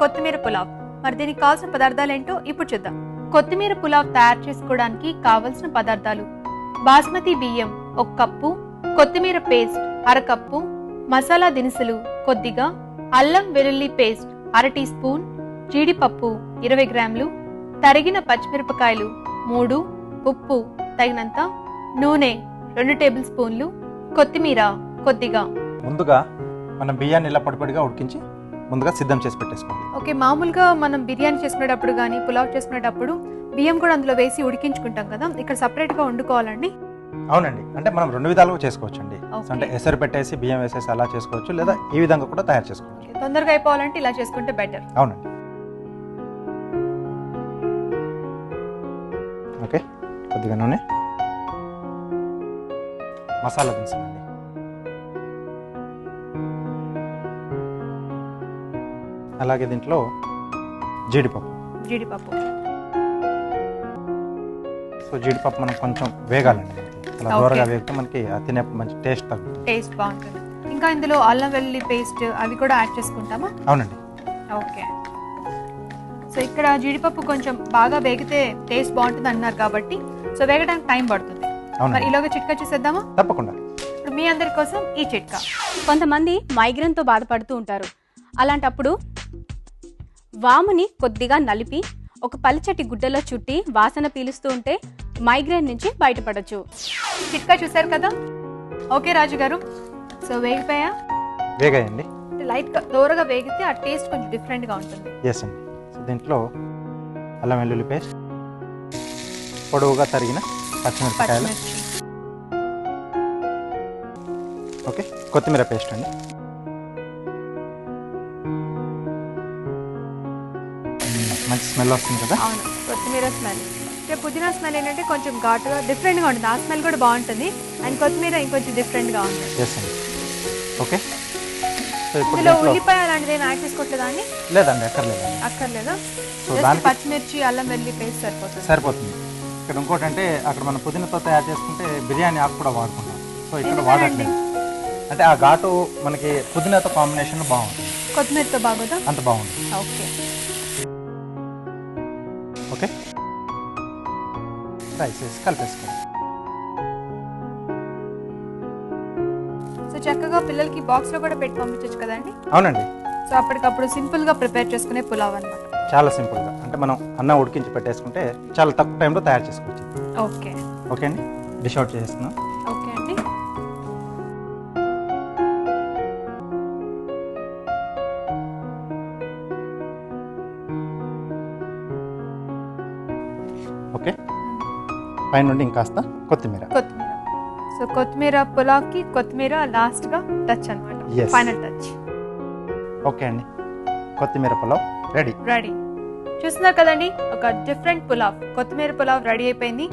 కొత్తిమీర పులావ్. మరి దీనికి కావాల్సిన పదార్థాలు ఏంటో ఇప్పుడు చూద్దాం. కొత్తిమీర పులావ్ తయారు చేసుకోవడానికి కావలసిన పదార్థాలు. బాస్మతి బియ్యం ఒక కప్పు కొత్తిమీర పేస్ట్ అరకప్పు మసాలా దినుసులు కొద్దిగా అల్లం వెల్లుల్లి పేస్ట్ అర టీ స్పూన్ జీడిపప్పు ఇరవై గ్రాములు తరిగిన పచ్చిమిరపకాయలు మూడు ఉప్పు తగినంత నూనె రెండు టేబుల్ స్పూన్లు కొత్తిమీర కొద్దిగా. ముందుగా మనం బియ్యాన్ని ఇలా పొడిపొడిగా ఉడికించి ముందుగా సిద్ధం చేసి పెట్టేసుకోండి. ఓకే మామూలుగా మనం బిర్యానీ చేసుకునేటప్పుడు కానీ పులావ్ చేసుకునేటప్పుడు బియ్యం కూడా అందులో వేసి ఉడికించుకుంటాం కదా ఇక్కడ separate గా వండుకోవాలండి? అవునండి. అంటే మనం రెండు విధాలుగా చేసుకోవచ్చు అండి. అంటే ఎసరు పెట్టేసి బియ్యం వేసేసి అలా చేసుకోవచ్చు లేదా ఈ విధంగా కూడా తయారు చేసుకోవచ్చు. తొందరగా అయిపోవాలంటే ఇలా చేసుకుంటే బెటర్. అవునండి. ఓకే కొద్దిగా నూనె. మసాలా దినుసులండి అలాగే దీంట్లో జీడిపప్పు. జీడిపప్పు. సో జీడిపప్పు మనం కొంచెం వేగాలండి. మనకి. అలా. దూరగా వేగితే మనకి తినే మంచి టేస్ట్ తగ్గుతుంది. టేస్ట్ బాగుంటుంది. ఇంకా ఇందులో అల్లం వెల్లుల్లి పేస్ట్ అవి కూడా యాడ్ చేసుకుంటామా? అవునండి. ఓకే. సో ఇక్కడ జీడిపప్పు కొంచెం బాగా వేగితే టేస్ట్ బాగుంటుంది అన్నారు కాబట్టి సో వేగడానికి టైం పడుతుంది. మరి ఇలాగ చిట్కా చూసేద్దామా? తప్పకుండా. ఇప్పుడు మీ అందరి కోసం ఈ చిట్కా. కొంతమంది మైగ్రేన్తో బాధపడుతూ ఉంటారు. అలాంటప్పుడు వాముని కొద్దిగా నలిపి ఒక పలిచటి గుడ్డలో చుట్టి వాసన పీలుస్తూ ఉంటే మైగ్రేన్ నుంచి బయటపడొచ్చు. చిట్కా చూసారు కదా? ఓకే రాజు గారు సో వేగిపోయా? వేగాయండి. లైట్ దూరగా వేగితే ఆ టేస్ట్ కొంచెం డిఫరెంట్గా ఉంటుంది. ఎస్ అండి. సో దీంట్లో అల్లం వెల్లుల్లి పేస్ట్ పొడవుగా తరిగిన పచ్చిమిరపకాయలు. ఓకే కొత్తిమీర పేస్ట్ అండి. మంచి స్మెల్ వస్తుంది కదా? అవును కొత్తిమీర స్మెల్. అంటే పుదీనా స్మెల్ ఏంటంటే కొంచెం ఘాటుగా డిఫరెంట్గా ఉంటుంది. ఆ స్మెల్ కూడా బాగుంటుంది. అండ్ కొత్తిమీర ఇంకొంచెం డిఫరెంట్గా ఉంటుంది. ఎస్ అండి ఓకే సో ఇప్పుడు ఇందులో దీంట్లో ఉల్లిపాయ అలాంటిది ఏమి యాడ్ చేసుకోవట్లేదా అండి? లేదండి ఎక్కర్లేదండి అక్కర్లేదా? సో జస్ట్ దానికి పచ్చిమిర్చి అల్లం వెల్లి పేస్ట్ సరిపోతుంది. సరిపోతుంది. ఇక్కడ ఇంకోటి అంటే అక్కడ మనం పుదీనాతో తయారు చేసుకుంటే బిర్యానీ ఆకు కూడా వాడుకుంటాం సో ఇక్కడ ఎందుకనండి? వాడట్లేదు. అంటే ఆ ఘాటు మనకి పుదీనాతో కాంబినేషన్ బాగుంటుంది. కొత్తిమీరతో బాగోదా? అంత బాగుంటుంది. ఓకే. ఓకే. రైస్ వేసి కలిపేసుకోండి సో చక్కగా పిల్లలకి బాక్స్లో కూడా పెట్టి పంపించవచ్చు కదండి అవునండి. సో అప్పటికప్పుడు సింపుల్గా ప్రిపేర్ చేసుకునే పులావ్ అనమాట చాలా సింపుల్గా. అంటే మనం అన్నం ఉడికించి పెట్టేసుకుంటే చాలా తక్కువ టైంలో తయారు చేసుకోవచ్చు. ఓకే. ఓకే అండి. డిష్ అవుట్ చేసేస్తున్నాం ఓకే? పైన నుండి ఇంకాస్త కొత్తిమీర. కొత్తిమీర. సో కొత్తిమీర పులావ్కి కొత్తిమీర లాస్ట్గా టచ్ అనమాట. ఫైనల్ టచ్ ఓకే అండి. కొత్తిమీర పులావ్ రెడీ. రెడీ. చూస్తున్నారు కదండి ఒక డిఫరెంట్ పులావ్. కొత్తిమీర పులావ్ రెడీ అయిపోయింది.